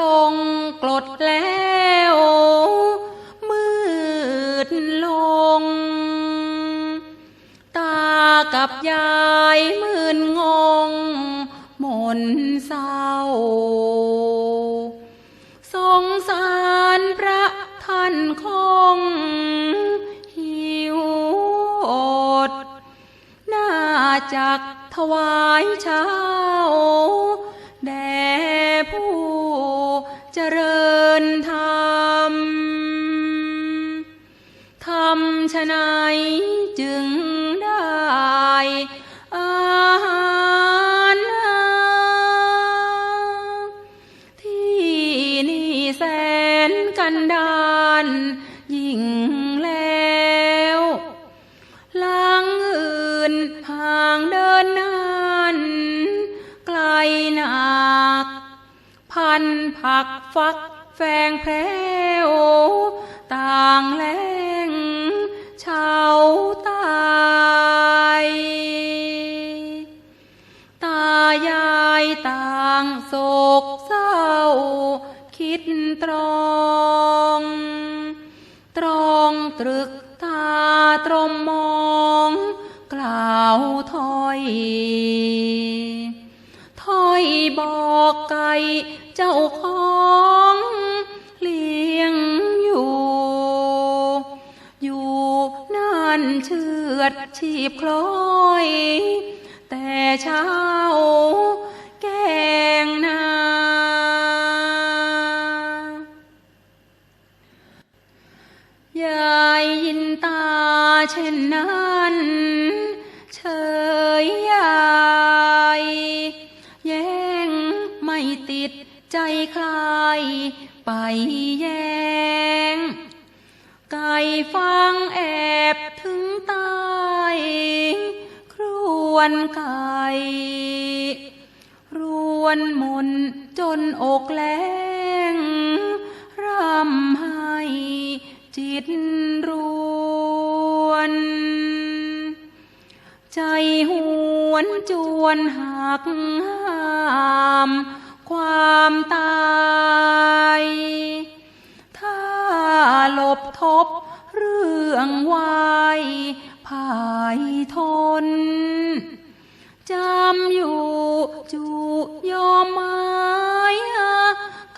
ลงกลดแล้ว มืดลง ตากับยายมื่นงง หมนเศร้า สงสารพระท่านคงหิวอด น่าจักถวายเช้าแด่ผู้ เจริญธรรมทำชะไหนจึงได้อาหารที่นี่แสนกันดานยิ่งแล้วลังอื่นห่างเดินนานไกลนัก พันผักฟักแฝงแพรวต่างแรงเฉาตายตายายต่างโศกเศร้า คิดตรอง ตรองตรึกตาตรมมอง กล่าวถ้อย ถ้อยบอกไก เจ้าของเลี้ยงอยู่ อยู่นั่นเชือดชีพคล้อย แต่เช้าแกงนา ใจใครไปแยง ไก่ฟังแอบถึงตายครวนไก่รวนมนจนอกแรงร่ำให้จิตรวน ใจหวนจวนหักห้าม ความตาย ถ้าหลบทบเรื่องไว้ภายทนจำอยู่จูยอมไม้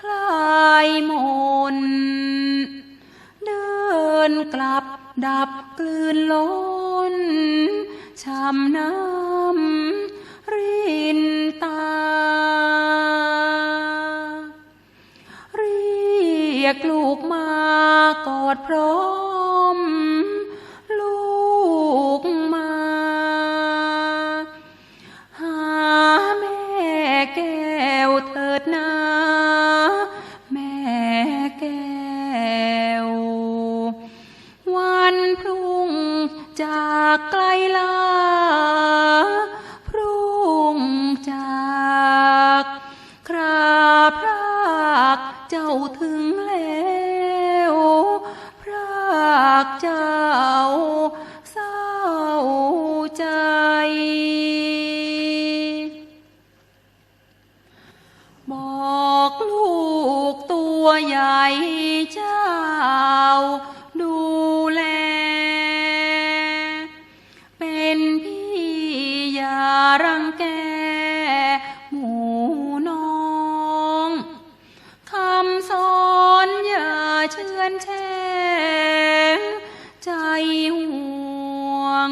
คลายมน เดินกลับดับกลืนล้นช้ำน้ำ พร้อม ใหญ่เจ้าดูแล เป็นพี่อย่ารังแกหมู่น้องคำสอนอย่าเชื่อนแช่ใจห่วง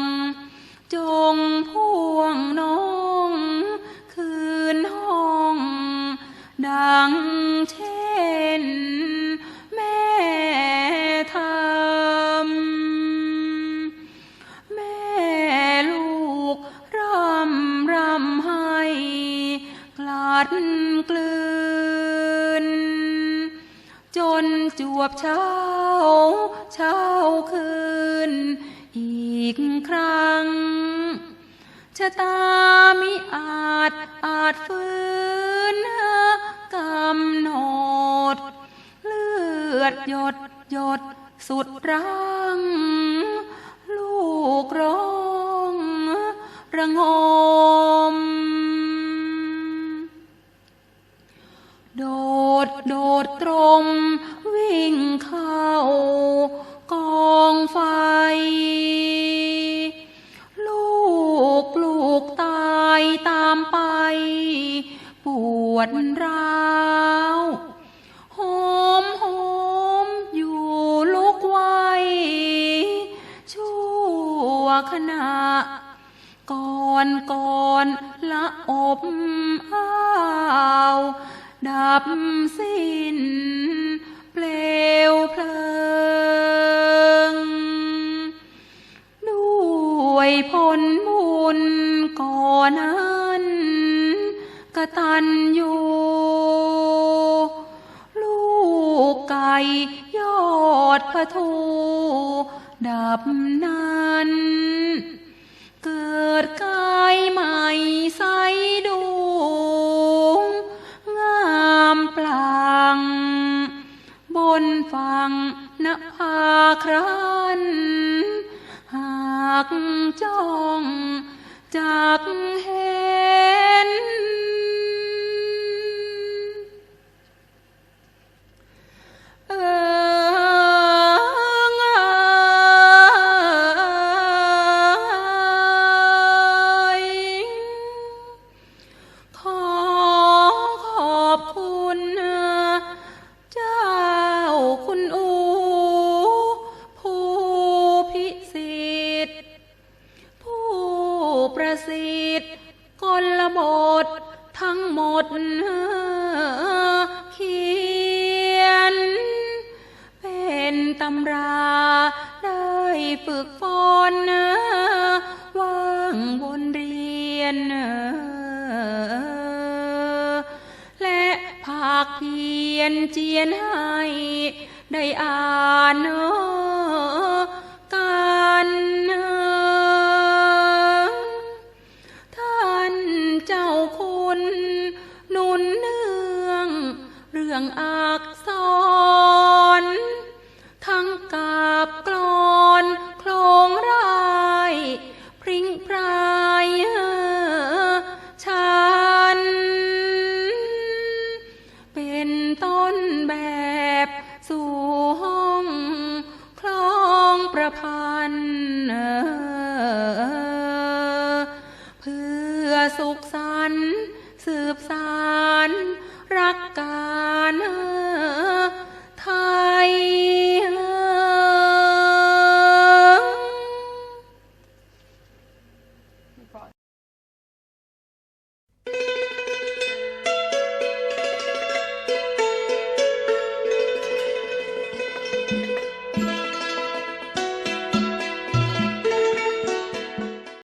จงพ่วงน้อง คืนห้องดัง กลืน จนจวบเช้า เช้าคืน อีกครั้งชะตามิอาจอาจฝืนกำหนด เลือดหยดหยดสุดรัง ลูกร้อง ระงม โด ดโดดตรงวิ่งเข้ากองไฟ ลูกลูกตายตามไป ปวดร้าวหอมหอมอยู่ลุกไว้ชั่วขณะก่อนก่อนละอบอ้าว ดับสิ้นเปลวเพลิง ด้วยผลบุญก่อนนั้นกตันอยู่ลูกไก่ยอดพระทูดับนั้น เกิดกายใหม่ใส ฟังนภาครันหากจ้องจากเห็น ฝึกฝนว่างบนเรียน และภาคเพียนเจียนให้ได้อ่านกัน สุขสันสืบสารรักการเอ